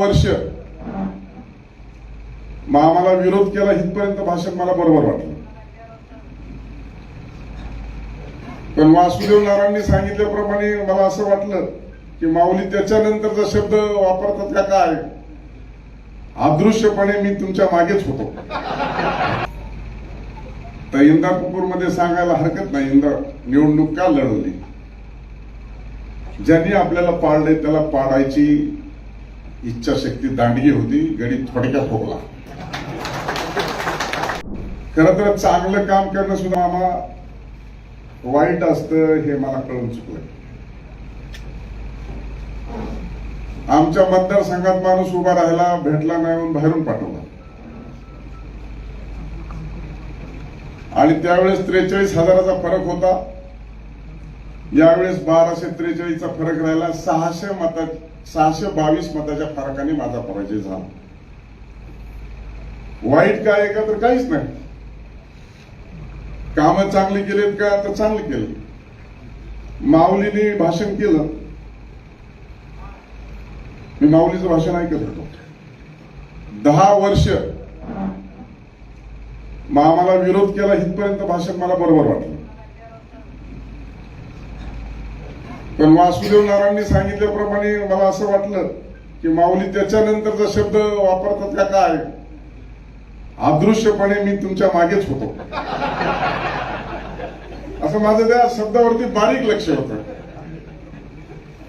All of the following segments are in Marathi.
वर्ष. मामाला आम्हाला विरोध केला इथपर्यंत भाषण मला बरोबर वाटलं. पण वासुदेव नारायणनी सांगितल्याप्रमाणे मला असं वाटलं की माऊली त्याच्यानंतरचा शब्द वापरतात का काय? अदृश्यपणे मी तुमच्या मागेच होतो. तर इंदापूरमध्ये सांगायला हरकत नाही. इंदा निवडणूक का लढवली? ज्यांनी आपल्याला पाळले त्याला पाडायची इच्छाशक्ती दांडगी होती गणित थोडक्यात ठोकला खर तर चांगलं काम करणं सुद्धा आम्हाला वाईट असतं हे मला कळून चुकलं. आमच्या मतदारसंघात माणूस उभा राहिला भेटला नाही म्हणून बाहेरून पाठवला. आणि त्यावेळेस त्रेचाळीस हजाराचा फरक होता. यावेळेस बाराशे त्रेचाळीसचा फरक राहिला सहाशे मता सहाशे बावीस मताच्या फरकाने माझा पराजय झाला. वाईट काय आहे का तर काहीच नाही. कामं चांगली केलीत का तर चांगले केले. माऊलीने भाषण केलं. मी माऊलीचं भाषण ऐकत होतो. दहा वर्ष मामाला विरोध केला इथपर्यंत भाषण मला बरोबर वाटलं. पण वासुदेव नारायणनी सांगितल्याप्रमाणे मला असं वाटलं की माऊली त्याच्यानंतरचा शब्द वापरतात का काय? अदृश्यपणे मी तुमच्या मागेच होतो. असं माझं त्या शब्दावरती बारीक लक्ष होतं.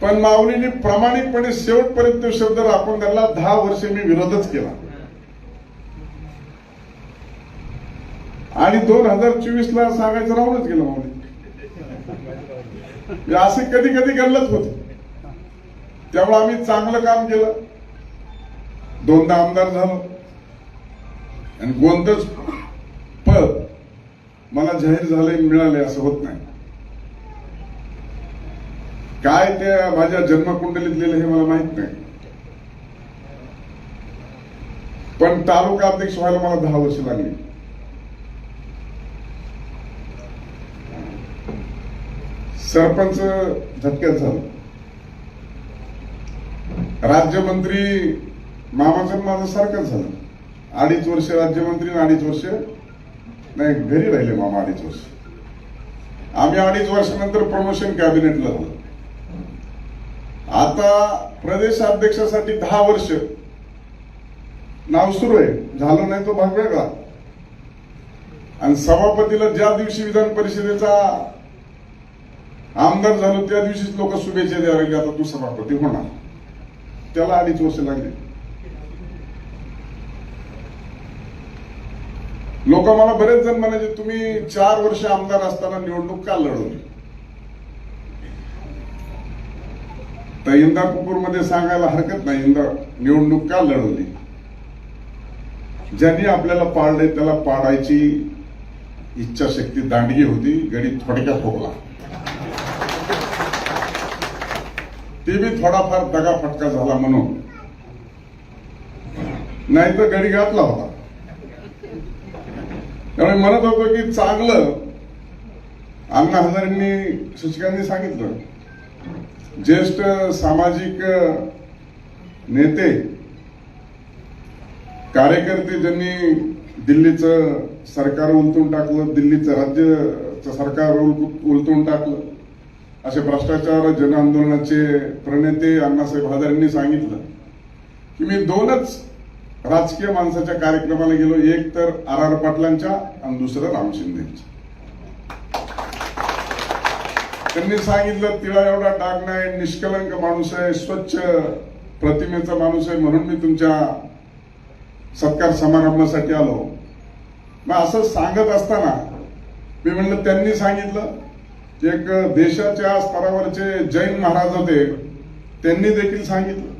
पण माऊलीने प्रामाणिकपणे शेवटपर्यंत तो शब्द राखून त्यांना दहा वर्ष मी विरोधच केला. आणि दोन हजार चोवीस ला सांगायचं राहूनच गेलं माऊली. म्हणजे असे कधी कधी गल्लत होत. त्यामुळे आम्ही चांगलं काम केलं. दोनदा आमदार झालो. आणि कोणतंच पद मला जाहीर झाले मिळाले असं होत नाही. काय ते माझ्या जन्मकुंडलीत लिहिलं हे मला माहीत नाही. पण तालुका अध्यक्ष व्हायला मला दहा वर्ष लागली. सरपंच झटक्यात झालं. राज्यमंत्री मामाचं माझं सारखंच झालं. अडीच वर्ष राज्यमंत्री आणि अडीच वर्ष नाही घरी राहिले मामा अडीच वर्ष. आम्ही अडीच वर्षानंतर प्रमोशन कॅबिनेटला झालं आता प्रदेशाध्यक्षासाठी दहा वर्ष. नाव सुरू आहे. झालं नाही तो भाग वेगळा. आणि सभापतीला ज्या दिवशी विधान परिषदेचा आमदार झालो त्या दिवशीच लोक शुभेच्छा द्यायला लागले आता तू सभापती होणार. त्याला अडीच वर्ष लागले. लोक मला बरेच जण म्हणायचे तुम्ही चार वर्ष आमदार असताना निवडणूक का लढवली? तर इंदापूरमध्ये सांगायला हरकत नाही इंदा निवडणूक का लढवली? ज्यांनी आपल्याला पाळले त्याला पाडायची इच्छाशक्ती दांडगी होती गणित थोडक्यात ठोकला ते बी थोडाफार दगा फटका झाला म्हणून. नाही तर गडी घातला होता. त्यामुळे म्हणत होतो की चांगलं. अण्णा हजारेंनी सूचकांनी सांगितलं. ज्येष्ठ सामाजिक नेते कार्यकर्ते ज्यांनी दिल्लीचं सरकार उलटून टाकलं दिल्लीचं राज्य सरकार उल- उलटून टाकलं असे भ्रष्टाचार जन आंदोलनाचे प्रणेते अण्णासाहेब हजारेंनी सांगितलं की मी दोनच राजकीय माणसाच्या कार्यक्रमाला गेलो. एक तर आर आर पाटलांच्या आणि दुसरं राम शिंदेच्या. त्यांनी सांगितलं तिला एवढा डाग नाही निष्कलंक माणूस आहे स्वच्छ प्रतिमेचा माणूस आहे म्हणून मी तुमच्या सत्कार समारंभासाठी आलो. मग असं सांगत असताना मी म्हणलं त्यांनी सांगितलं एक देशाच्या स्तरावरचे जैन महाराज होते त्यांनी देखील सांगितलं.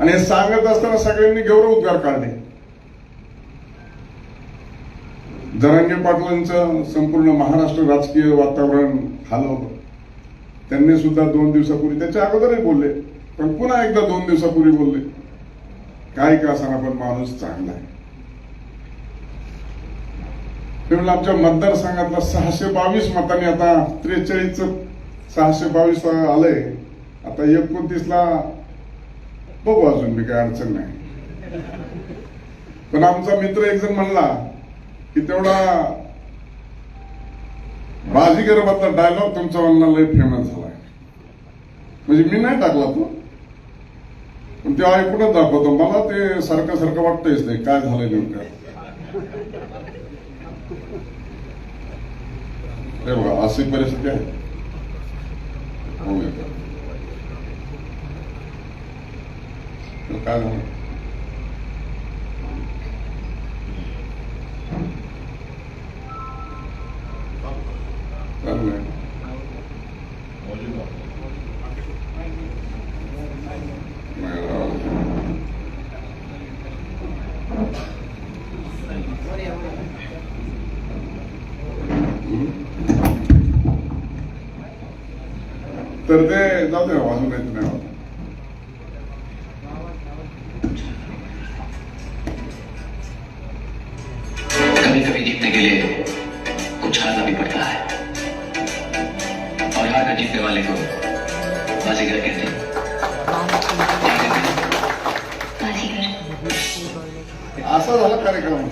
आणि हे सांगत असताना सगळ्यांनी गौरव उद्गार काढले. जरांगे पाटलांचं संपूर्ण महाराष्ट्र राजकीय वातावरण हलवलं त्यांनी सुद्धा दोन दिवसापूर्वी त्याच्या अगोदरही बोलले पण पुन्हा एकदा दोन दिवसापूर्वी बोलले. काय का असताना पण माणूस चांगला आहे. त्यामुळे आमच्या मतदारसंघातला सहाशे बावीस मतांनी आता त्रेचाळीस सहाशे बावीस आलंय. आता एकोणतीसला बघू अजून मी काय अडचण नाही. पण आमचा मित्र एक जण म्हणला की तेवढा बाजीगरबद्दल डायलॉग तुमचा म्हणला लय फेमस झालाय. म्हणजे मी नाही टाकला तो. पण ते ऐकूनच दाखवतो. मला ते सारखं सारखं वाटतंयच नाही काय झालंय नेमकं. हे बघा अशी परिस्थिती आहे हो येतं. काय झालं तर ते जाऊ दे वाजून येत नाही मला. कभी कभी जीतने के लिए कुछ हारना भी पड़ता है और हार कर जीतने वाले को बाजीगर कहते हैं। असा झाला कार्यक्रम.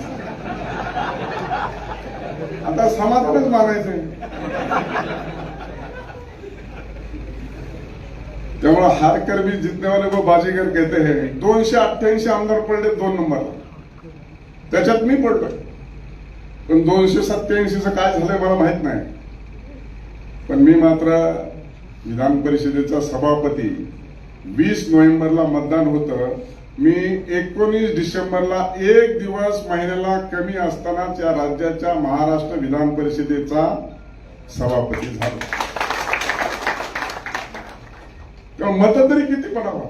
आता समाधानच मानायचंय त्यामुळे हार कर भी जितने वाले बाजीगर कहते हैं दोनशे अठ्ठ्याऐंशी आमदार पडले दोन नंबरला. त्याच्यात मी पडलोय. पण दोनशे सत्त्याऐंशीचं काय झालंय मला माहीत नाही. पण मी मात्र विधान परिषदेचा सभापती वीस नोव्हेंबरला मतदान होतं. मी एकोणीस डिसेंबरला एक दिवस महिन्याला कमी असतानाच या राज्याच्या महाराष्ट्र विधान परिषदेचा सभापती झालो. किंवा मत तरी किती पडावा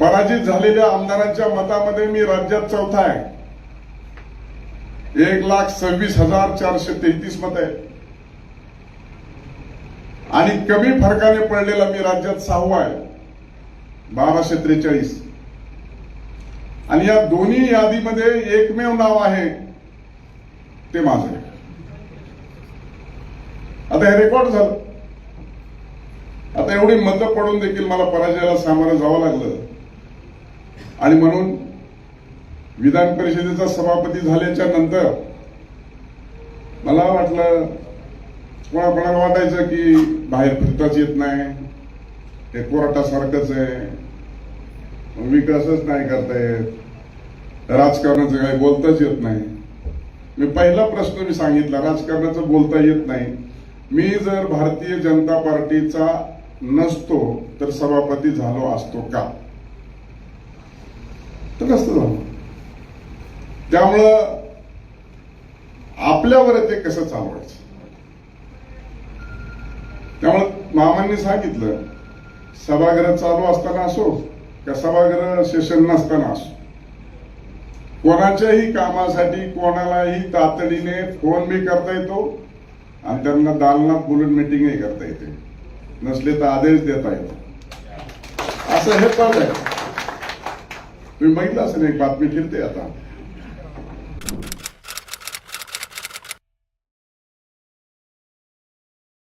पराजित झालेल्या आमदारांच्या मतामध्ये मी राज्यात चौथा आहे. एक लाख सव्वीस हजार चारशे तेहतीस मत आहे आणि कमी फरकाने पडलेला मी राज्यात सहावा आहे. बाराशे त्रेचाळीस. आणि या दोन्ही यादीमध्ये एकमेव नाव आहे ते माझं आता हे रेकॉर्ड झालं. आता एवढी मतं पडून देखील मला पराजयाला सामोरं जावं लागलं. आणि म्हणून विधान परिषदेचा सभापती झाल्याच्यानंतर मला वाटलं कोणा कोणाला वाटायचं की बाहेर फिरताच येत नाही हे कोराटासारखंच आहे. विकासच नाही करता येत. राजकारणाचं काही बोलताच येत नाही. मी पहिला प्रश्न मी सांगितला राजकारणाचं बोलता येत नाही. मी जर भारतीय जनता पार्टीचा नसतो तर सभापती झालो असतो का? तर नसतं झालं? त्यामुळं आपल्यावर ते कसं चालवायचं? त्यामुळं मामांनी सांगितलं सभागृह चालू असताना असो का सभागृह सेशन नसताना असो. कोणाच्याही कामासाठी कोणालाही तातडीने फोन बी करता येतो आणि त्यांना दालनात बोलून मिटिंगही करता येते. नसले तर आदेश देता येतो असं हे पण आहे. तुम्ही बघितलं असेल एक बातमी फिरते आता.